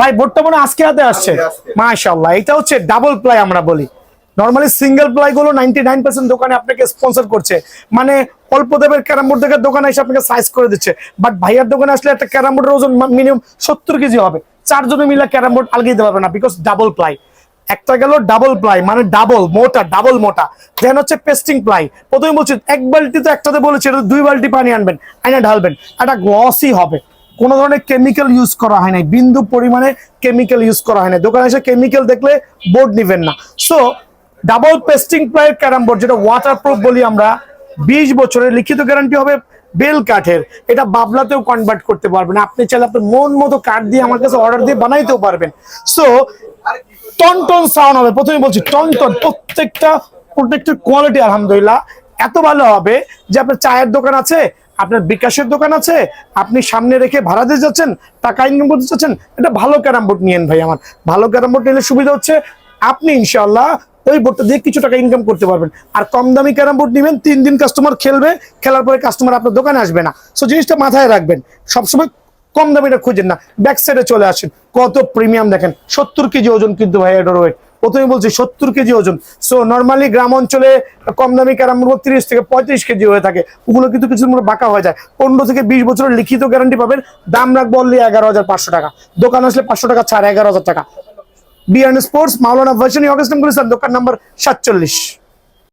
ভাই বোর্ডটা মনে আজকে হাতে আসছে। মাশাল্লাহ এটা হচ্ছে ডাবল প্লাই আমরা বলি। নর্মালি সিঙ্গেল প্লাই গুলো নাইনটি নাইন পার্সেন্ট দোকানে আপনাকে স্পন্সর করছে। মানে অল্প দেবের ক্যারাম বোর্ড থেকে দোকানে এসে আপনাকে সাইজ করে দিচ্ছে। বাট ভাইয়ার দোকানে আসলে একটা ক্যারাম বোর্ডের ওজন মিনিমাম সত্তর কেজি হবে। চারজনে মিলে ক্যারাম বোর্ড আলগিয়ে দিতে পারবে না বিকজ ডাবল প্লাই একটা গেল ডাবল প্লাই মানে ডাবল মোটা ডাবল মোটা। দেন হচ্ছে পেস্টিং প্লাই প্রথমে বলছি এক বালতি তো একটাতে বলেছে এটা দুই বালতি পানি আনবেন আইনা ঢালবেন। একটা গ্লসই হবে। কোনো ধরনের কেমিক্যাল ইউজ করা হয় নাই। বিন্দু পরিমাণে কেমিক্যাল ইউজ করা হয় নাই। দোকানে এসে কেমিক্যাল দেখলে বোর্ড নিবেন না। সো ডাবল পেস্টিং প্লাইয়ের ক্যারাম বোর্ড যেটা ওয়াটার প্রুফ বলি আমরা, বিশ বছরের লিখিত গ্যারান্টি হবে বেল কাঠের। এটা বাবলাতেও কনভার্ট করতে পারবেন। আপনি চাইলে আপনার মন মতো কাঠ দিয়ে আমার কাছে অর্ডার দিয়ে বানাইতেও পারবেন। সো টন টন সাউন্ড হবে। প্রথমে বলছি, টন টন, প্রত্যেকটা প্রত্যেকটা কোয়ালিটি আলহামদুলিল্লাহ। এত ভালো হবে যে আপনার চায়ের দোকান আছে আপনার বিকাশের দোকান আছে, আপনি সামনে রেখে ভাড়া দিয়ে যাচ্ছেন, টাকা ইনকাম করতে চাচ্ছেন এটা ভালো ক্যারাম বোর্ড নিয়েন ভাই আমার। ভালো ক্যারাম বোর্ড নিলে সুবিধা হচ্ছে, আপনি ইনশাল্লাহ ওই বোর্ডটা দিয়ে কিছু টাকা ইনকাম করতে পারবেন। আর কম দামি ক্যারাম বোর্ড নেবেন, তিন দিন কাস্টমার খেলবে, খেলার পরে কাস্টমার আপনার দোকানে আসবে না। সো জিনিসটা মাথায় রাখবেন, সবসময় কম দামিটা খুঁজেন না ব্যাক সাইডে চলে আসেন। কত প্রিমিয়াম দেখেন, সত্তর কেজি ওজন কিন্তু ভাই এটার ওয়েট প্রথমে বলছি সত্তর কেজি ওজন। সো নর্মালি গ্রাম অঞ্চলে কম দামি ক্যারাম বোর্ড তিরিশ থেকে পঁয়ত্রিশ কেজি হয়ে থাকে। ওগুলো কিন্তু কিছু বাঁকা হয়ে যায়। পনেরো থেকে বিশ বছরের লিখিত গ্যারান্টি পাবেন। দাম রাখব অনলি এগারো হাজার পাঁচশো টাকা। দোকান আসলে পাঁচশো টাকা ছাড় এগারো হাজার টাকা। বিয়ান স্পোর্টস মাওলানা ভার্সন অগস্ট দোকান নাম্বার সাতচল্লিশ।